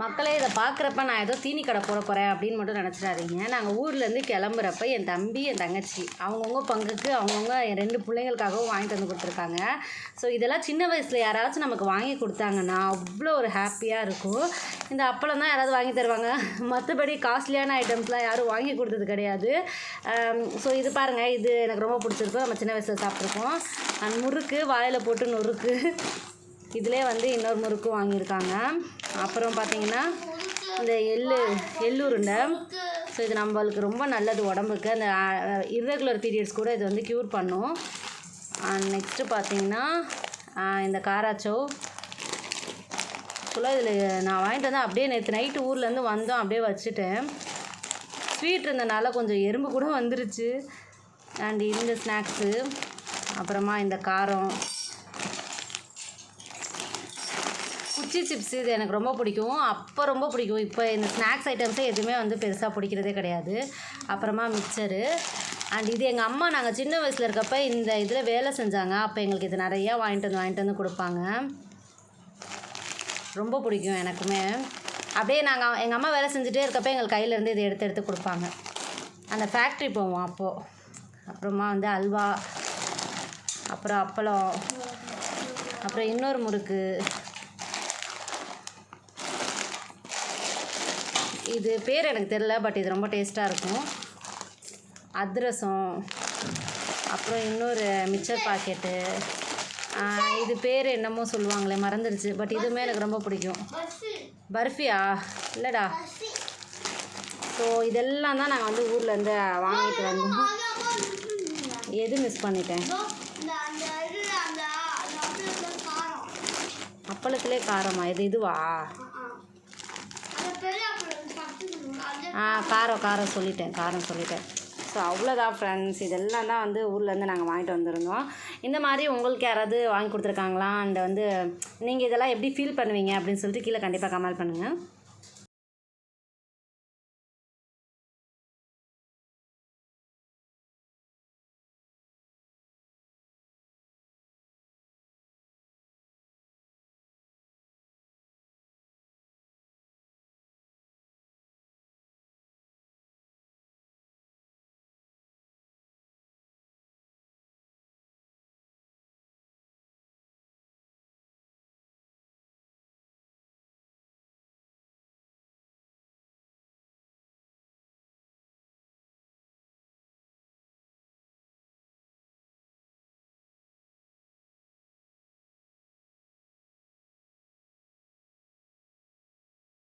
மக்களே இதை பார்க்குறப்ப நான் ஏதோ தீனி கடை போட போகிறேன் அப்படின்னு மட்டும் நினச்சிடாதீங்க. நாங்கள் ஊர்லேருந்து கிளம்புறப்ப என் தம்பி என் தங்கச்சி அவங்கவுங்க பங்குக்கு அவங்கவுங்க என் ரெண்டு பிள்ளைங்களுக்காகவும் வாங்கிட்டு வந்து கொடுத்துருக்காங்க. ஸோ இதெல்லாம் சின்ன வயசில் யாராச்சும் நமக்கு வாங்கி கொடுத்தாங்கன்னா அவ்வளோ ஒரு ஹாப்பியாக இருக்கும். இந்த அப்பளம் தான் யாராவது வாங்கி தருவாங்க. மற்றபடி காஸ்ட்லியான ஐட்டம்ஸ்லாம் யாரும் வாங்கி கொடுத்தது கிடையாது. ஸோ இது பாருங்கள் இது எனக்கு ரொம்ப பிடிச்சிருக்கும். நம்ம சின்ன வயசில் சாப்பிட்ருக்கோம் அண்ட் முறுக்கு வாயில் போட்டு நொறுக்கு. இதிலே வந்து இன்னொரு முறுக்கு வாங்கியிருக்காங்க. அப்புறம் பார்த்தீங்கன்னா இந்த எள்ளு எள்ளுருண்டை. ஸோ இது நம்மளுக்கு ரொம்ப நல்லது உடம்புக்கு. அந்த இர்ரெகுலர் பீரியட்ஸ் கூட இது வந்து க்யூர் பண்ணும். நெக்ஸ்ட்டு பார்த்தீங்கன்னா இந்த காராச்சோ ஃபுல்லாக இதில் நான் வாங்கிட்டு வந்தேன். அப்படியே நேற்று நைட்டு ஊர்லேருந்து வந்தோம். அப்படியே வச்சுட்டேன். ஸ்வீட் இருந்தனால கொஞ்சம் எறும்பு கூட வந்துருச்சு. அண்ட் இந்த ஸ்நாக்ஸு அப்புறமா இந்த காரம். மிர்ச்சி சிப்ஸ் இது எனக்கு ரொம்ப பிடிக்கும். அப்போ ரொம்ப பிடிக்கும். இப்போ இந்த ஸ்நாக்ஸ் ஐட்டம்ஸே எதுவுமே வந்து பெருசாக பிடிக்கிறதே கிடையாது. அப்புறமா மிக்சரு. அண்ட் இது எங்கள் அம்மா நாங்கள் சின்ன வயசில் இருக்கப்ப இந்த இதில் வேலை செஞ்சாங்க. அப்போ எங்களுக்கு இது நிறையா வாங்கிட்டு வந்து வாங்கிட்டு வந்து கொடுப்பாங்க. ரொம்ப பிடிக்கும் எனக்குமே. அப்படியே நாங்கள் எங்கள் அம்மா வேலை செஞ்சுட்டே இருக்கப்போ எங்கள் கையிலேருந்து இதை எடுத்து எடுத்து கொடுப்பாங்க. அந்த ஃபேக்ட்ரி போவோம் அப்போது அப்புறமா வந்து அல்வா அப்புறம் அப்பளம் அப்புறம் இன்னொரு முறுக்கு. இது பேர் எனக்கு தெரில பட் இது ரொம்ப டேஸ்ட்டாக இருக்கும். அதிரசம் அப்புறம் இன்னொரு மிக்சர் பாக்கெட்டு இது பேர் என்னமோ சொல்லுவாங்களே மறந்துடுச்சு பட் இதுவுமே எனக்கு ரொம்ப பிடிக்கும். பர்ஃபியா? இல்லைடா. ஸோ இதெல்லாம் தான் நாங்கள் வந்து ஊர்லேருந்து வாங்கிட்டு வந்தோம். எது மிஸ் பண்ணிட்டேன்? அப்பளத்திலே காரமா. இது இதுவா? ஆ காரம் காரம் சொல்லிட்டேன் காரம் சொல்லிட்டேன். ஸோ அவ்வளோதான் ஃப்ரெண்ட்ஸ் இதெல்லாம் தான் வந்து ஊர்லேருந்து நாங்கள் வாங்கிட்டு வந்திருந்தோம். இந்த மாதிரி உங்களுக்கு யாராவது வாங்கி கொடுத்துருக்காங்களா? அண்ட் வந்து நீங்கள் இதெல்லாம் எப்படி ஃபீல் பண்ணுவீங்க? அப்படின்னு சொல்லிட்டு கீழே கண்டிப்பாக கமெண்ட் பண்ணுங்கள்